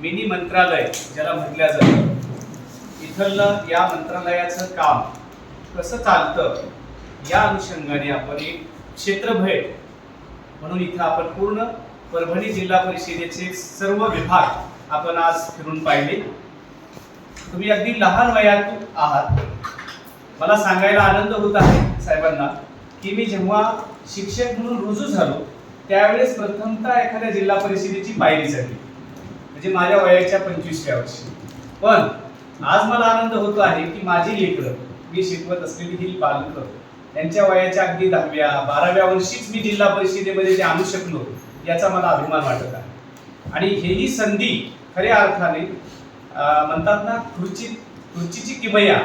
Mini मंत्रालय ज्याला म्हटल्या जातं. इथलं या मंत्रालयाचं काम कसं चालतं या अनुषंगाने आपण एक क्षेत्रभेट म्हणून इथं आपण पूर्ण परभणी जिल्हा परिषदेचे सर्व विभाग आपण आज फिरून पाहिले. तुम्ही अगदी लहान वयात आहात. मला सांगायला आनंद होत आहे साहेबांना की मी जेव्हा शिक्षक म्हणून रुजू झालो त्यावेळेस प्रथमतः एखाद्या जिल्हा परिषदेची पायरी झाली. म्हणजे माझ्या वयाच्या पंचवीसव्या वर्षी. पण आज मला आनंद होतो आहे की माझी लेकरं मी शिकवत असलेली ही पालकं त्यांच्या वयाच्या अगदी दहाव्या बाराव्या वर्षीच मी जिल्हा परिषदेमध्ये जे आणू शकलो याचा मला अभिमान वाटत आहे. आणि हेही संधी खऱ्या अर्थाने म्हणतात ना खुर्ची खुर्चीची किमया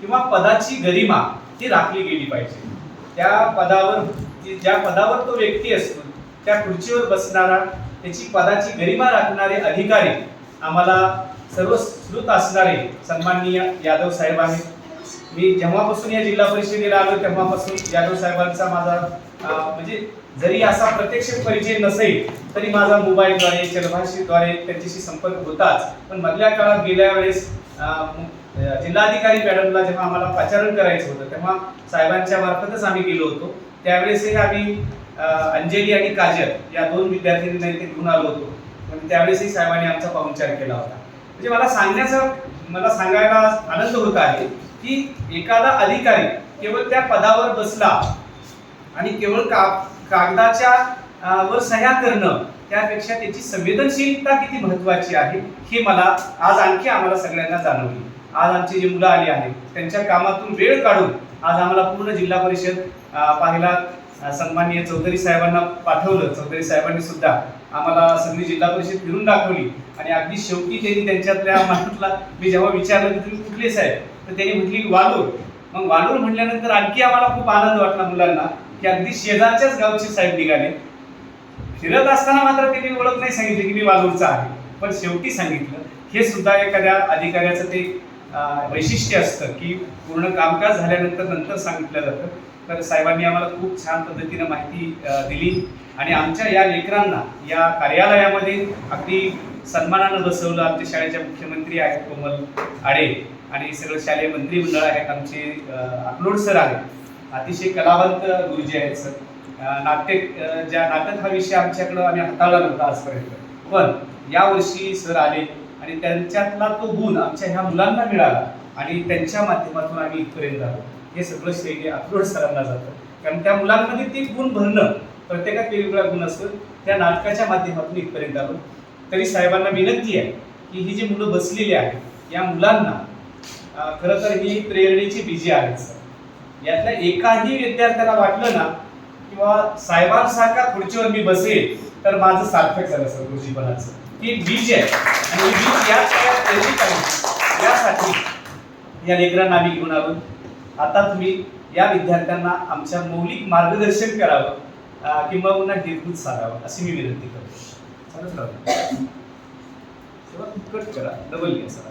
किंवा पदाची गरिमा ही राखली गेली पाहिजे. त्या पदावर ज्या पदावर तो व्यक्ती असतो त्या खुर्चीवर बसणारा त्याची पदाची गरिमा राखणारे अधिकारी आम्हाला सर्व श्रुत असणारे सन्माननीय यादव साहेब आहेत. मी जेव्हापासून या जिल्हा परिषदेला आलो तेव्हापासून यादव साहेबांचा माझा म्हणजे जरी असा प्रत्यक्ष परिचय नसेल तरी माझा मोबाईलद्वारे चलभाषेद्वारे त्यांच्याशी संपर्क होताच. पण मधल्या काळात गेल्या वेळेस जिल्हाधिकारी मॅडमला जेव्हा आम्हाला पाचारण करायचं होतं तेव्हा साहेबांच्या मार्फतच आम्ही गेलो होतो. त्यावेळेसही आम्ही अंजली आणि काजल या दोन विद्यार्थ्यांना इथे घेऊन आलो होतो. पण त्यावेळेसही साहेबांनी आमचा पाहुणचार केला होता. म्हणजे मला सांगण्याचा मला सांगायला आनंद होत आहे की एखादा अधिकारी केवळ त्या पदावर बसला आणि केवळ का कागदाच्या वर सह्या करणं त्यापेक्षा त्याची संवेदनशीलता किती महत्वाची आहे हे मला आज आणखी आम्हाला सगळ्यांना जाणवली. आज आमची जी मुलं आली आहेत त्यांच्या कामातून वेळ काढून आज आम्हाला पूर्ण जिल्हा परिषद पाहायला पाहिला. सन्माननीय चौधरी साहेबांना पाठवलं. चौधरी साहेबांनी सुद्धा आम्हाला सगळी जिल्हा परिषद फिरून दाखवली. आणि अगदी शेवटी त्यांनी त्यांच्यातल्या मनातला मी जेव्हा विचारलं की तुम्ही कुठले साहेब? तर त्यांनी म्हटली वालोर वालूर. मग वालूर म्हटल्यानंतर आणखी आम्हाला खूप आनंद वाटला मुलांना की अगदी शेजारच्याच गावचे साहेब निघाले. फिरत असताना मात्र त्यांनी ओळख नाही सांगितली की मी वालूरचा आहे. पण शेवटी सांगितलं हे सुद्धा एखाद्या अधिकाऱ्याचं ते वैशिष्ट्य असतं की पूर्ण कामकाज झाल्यानंतर नंतर सांगितलं जातं. तर साहेबांनी आम्हाला खूप छान पद्धतीनं माहिती दिली. आणि आमच्या या लेकरांना या कार्यालयामध्ये अगदी सन्मानानं बसवलं. आमच्या शाळेच्या मुख्यमंत्री आहेत कोमल आडे आणि सगळं शालेय मंत्रिमंडळ आहेत. आमचे अकलोड सर आहेत. अतिशय कलावंत गुरुजी आहेत सर. नाट्य ज्या नाटक हा विषय आमच्याकडं आम्ही हाताळला नव्हता आजपर्यंत. पण यावर्षी सर आले आणि त्यांच्यातला तो गुण आमच्या ह्या मुलांना मिळाला आणि त्यांच्या माध्यमातून आम्ही इथपर्यंत आलो. हे सगळं श्रेय अक्रोड सरांना जातं. कारण त्या मुलांमध्ये ते गुण भरणं प्रत्येकात वेगवेगळा गुण असतो. त्या नाटकाच्या माध्यमातून इथपर्यंत आलो. तरी साहेबांना विनंती आहे की ही जी मुलं बसलेली आहेत या मुलांना अं, खरं तर ही प्रेरणेची बीजे आहेत सर. यातल्या एकाही विद्यार्थ्याला वाटलं ना किंवा साहेबांसारखा खुर्चीवर मी बसेल तर माझं सार्थक झालं सर गुरुजीपणाचं ही बीज आहे. आणि ही बीज यासाठी या लेकरांना आम्ही घेऊन आलो. आता तुम्ही या विद्यार्थ्यांना आमच्या मौलिक मार्गदर्शन करावं किंवा पुन्हा हिरकूत सांगावं अशी मी विनंती करतो. चालत राहतो तेव्हा कट करा. डबल घ्या सर